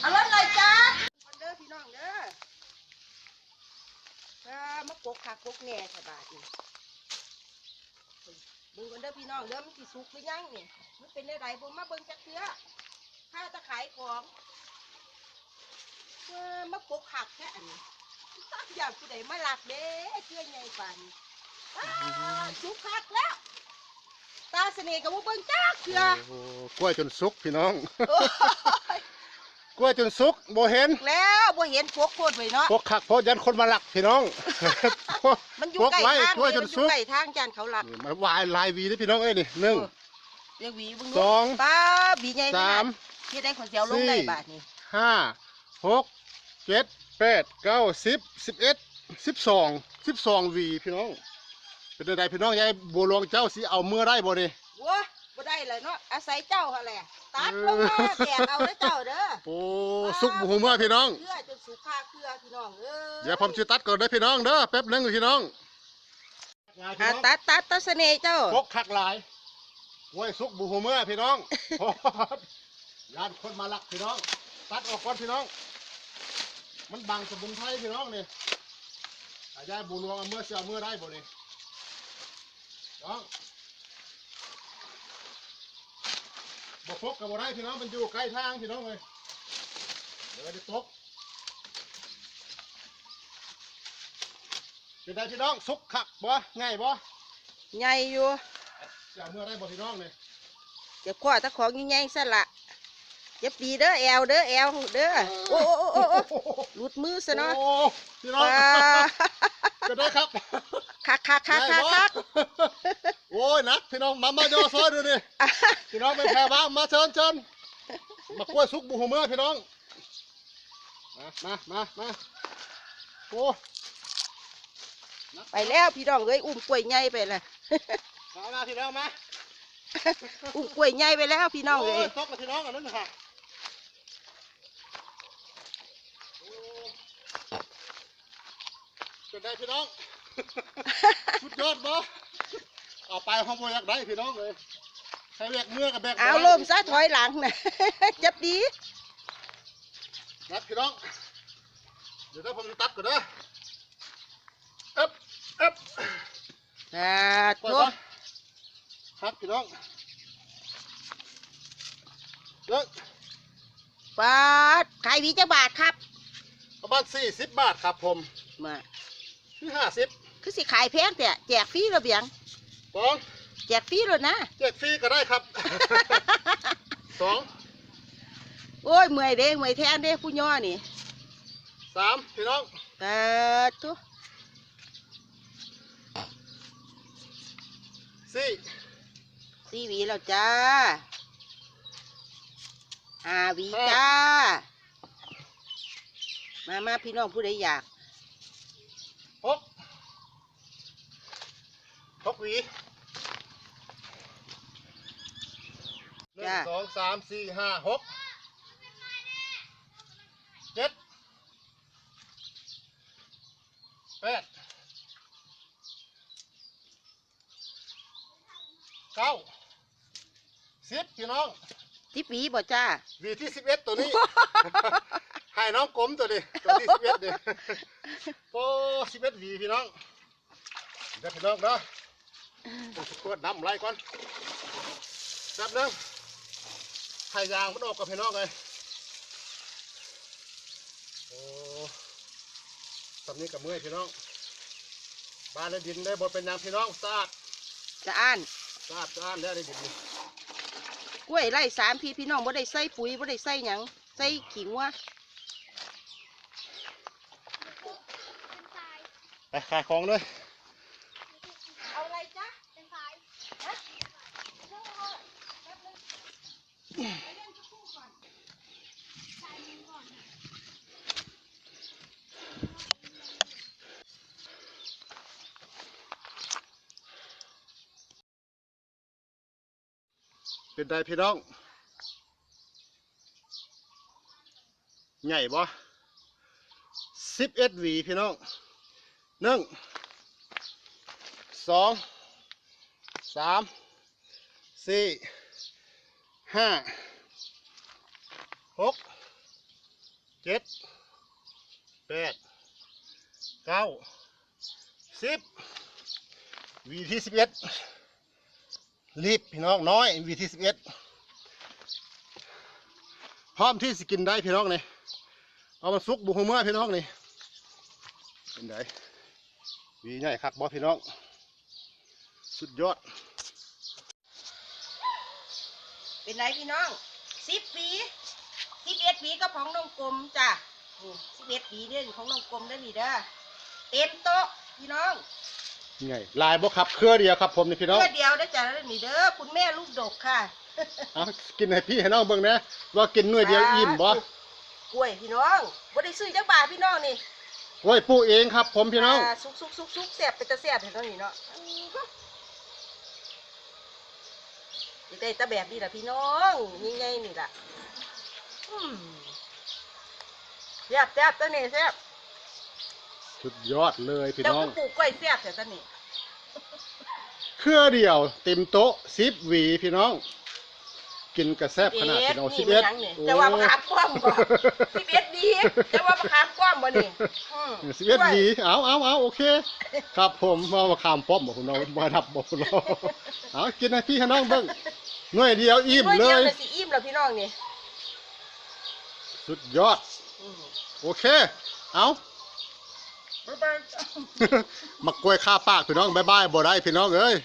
เอารถเลยจ้าเด้อพี่น้องเด้อถ้ามากกคักกกแหน่สบายอีเบิ่งกันเด้อพี่น้องเด้อมันสิสุกหรือยังนี่มันเป็นได้ไรบ่มาเบิ่งจักเทื่อถ้าจะขายของเออมากกคักแค่อันนี้อยากผู้ใดมาลักเด้เชื่อใหญ่ปานนี้อ้าสุกคักแล้ว ตาเสน่ห์กับบ่เบิ่งจักเทื่อโอ้โหกล้วยจนสุกพี่น้องโอ้ย กล้วยจนสุกบ่เห็นแล้วบ่เห็นพวกโคตรไว้เนาะพวกขักเพราะยันคนมาหลักพี่น้อง มันอยู่พวกใกล้ไว้ทางกล้วยจมันนอยู่สุกใกล้ทางจานเขาหลักนี่มาวายลายวีนี่พี่น้องเอ้ยนี่หนึ่ง เรียกหวีเบึงสอง ป้าบีใหญ่สามเฮ็ดได้คนเสียวลงได้สี่บาทนี่ห้าหกเจ็ดแปดเก้าสิบสิบเอ็ดสิบสองสิบสองวีพี่น้อง เป็นไดพี่น้องยายบัวหลวงเจ้าสิเอาเมื่อได้บ่นี่วัว บ่ได้เลยเนาะอาศัยเจ้าหั่นแหละตัดลงมาแตกเอาเด้อเจ้าเด้อโอ้สุกบ่หูเมื่อพี่น้องเครือจนสุกคาเครือพี่น้องเอ้ยเดี๋ยวผมจะตัดก่อนเด้อพี่น้องเด้อแป๊บหนึงพี่น้องอ่าตัดตัดตัดเสน่ห์เจ้า พกขักหลายกล้วยสุกบ่หูเมื่อพี่น้องยานคนมาหลักพี่น้อง ตัดออกก่อนพี่น้อง มันบังสมุนไพรพี่น้องนี่อาญาบุญวงเอาเมื่อเสียเมื่อได้บ่นี่น้อง บ่พกกับบ่ได้พี่น้องมันอยู่ใกล้ทางพี่น้องเลยเดี๋ยวจะตกเป็นไงพี่น้องสุกขักบ่ง่ายบ่ใหญ่อยู่เสียเมื่อได้บ่พี่น้องนี่เดี๋ยวคว้าตะของใหญ่ๆซะละเจ็บดีเด้อแอวเด้อแอวเด้อโอ้โอ้โอ้โอ้หลุดมือซะเนาะโอ้พี่น้องป้าจะได้ครับคักคักคักคักได้บ่คัก โอ้ยนักพี่น้องมามาโยซอยดูดิพี่น้องไม่แพ้บ้างมาเชิญเชิญมากล้วยสุกบุหัวเมื่อพี่น้อง มามามามาโอ้ไปแล้วพี่น้องเอ้ยอุ้มกล้วยใหญ่ไปเลยมามาพี่น้องมาอุ้มกล้วยใหญ่ไปแล้วพี่น้องเอ้โอ้ยยตกกับพี่น้องอันนั้นค่ะโอ้จะได้พี่น้องสุดยอดบ่ เอาไปห้องบอยากได้พี่น้องเลยใช้แบกเมื่อกับแบกเอาบ่ได้ลมซะถอยหลังนะจับดีนัดพี่น้อง เดี๋ยวถ้าผมจะตัดก่อนนะเอ๊บเอ๊บอ่าปล่อยโถ่ก่อนครับพี่น้องเลิกปาดขายหวีจะบาทครับ ประมาณสี่สิบบาทครับผม มาที่ห้าสิบคือสิขายแพงแต่แจกฟรีระเบียง สองแจกฟรีเลยนะ แจกฟรีก็ได้ครับ สองโอ้ยเมื่อยเด้เมื่อยแทนเด้ผู้ย่อนี่สามพี่น้องปาดทุสี่สี่หวีแล้วจ้าห้าหวีจ้า มามาพี่น้องผู้ใดอยากหกหกหวี หนึ่งจ้าสองสามสี่ห้าหกเจ็ดแปดเก้าสิบพี่น้องทิปหวีบ่จ้าวีที่สิบเอ็ดตัวนี้ ให้น้องกลมตัวนี้ตัวที่สิบเอ็ดเนี่ยโอ้สิบเอ็ดวีพี่น้องเดี๋ยวพี่น้องเนาะผมจะกวดน้ำไรก่อนแป๊บนึง ให้ยางมันออกกับพี่น้องเลยโอ้ตอนนี้กับเมื่อยพี่น้อง บ้านในดินได้บดเป็นหยางพี่น้องสะอาดจะอ่านสะอาดสะอาดแล้วในดินนี่กล้วยไร่สามพี่พี่น้องบ่ได้ใส่ปุ๋ยบ่ได้ใส่หยังใส่ขิงวะไปขายของเลย เอาอะไรจ๊ะเป็นสาย เป็นไดพี่น้อง ใหญ่บ่สิบเอ็ดหวีพี่น้องหนึ่งสองสามสี่ห้าหกเจ็ดแปดเก้าสิบวีที่สิบเอ็ด รีบพี่น้องน้อยวีที่สิบเอ็ดพร้อมที่สิกินได้พี่น้องนี่เอามาซุกบุหัวเมื่อพี่น้องนี่เป็นไงวีใหญ่คักบอพี่น้อง สุดยอด เป็นไรพี่น้องสิบปีสิบเอ็ดปีก็ของน้องกลมจ้ะสิบเอ็ดปีเนี่ยของน้องกลมได้อนี่เด้อเต็มโต๊ะพี่น้อง ไงลายบ่ครับเครือเดียวครับผมนี่พี่น้องเพื่อเดียวได้อจ้ะแล้วนี่เด้อคุณแม่ลูกดกค่ะเอากินให้พี่ให้น้องเบิ่งนะว่ากินหน่วยเดียวอิ่มบ่กล้วยพี่น้องบ่ได้ซื้อจักบาทพี่น้องนี่โอ้ยปลูกเองครับ ผมพี่น้องาซุกซุกซุกซุกแซ่บเป็นตะแซ่บเห็นเนาะนี่เนาะอยากได้แตะแบบนี้ล่ะพี่น้องยังไงนี่ล่ะอืมแซ่บแซ่บตัวนี้แซ่บ สุดยอดเลยพี่เจ้าน้อง ก็ปลูกกล้วยแซ่บแต่ตัวนี้เครือเดียวเต็มโต๊ะสิบหวีพี่น้อง กินกระแซบขนาดพี่น้องสิบเอ็ดนี่มันหยังนี่แต่ว่าบักขามป้อมบ่สิบเอ็ดดีแต่ว่าบักขามป้อมบ่นี่อืมสิบเอ็ดหวีเอาเอาเอาโอเค ครับผมมามาขามป้อมบอกคุณน้องมาดับบอกคุณน้องเอากินให้พี่ให้น้องเบิ่งหน่วยเดียวอิ่มหน่วยเลดีวย น่ะสิอิ่มแล้วพี่น้องนี่สุดยอด อืมโอเค เอา บ๊ายบาย มักกล้วยข้าปากพี่น้องบายบายบ่ได้พี่น้องเอ้ย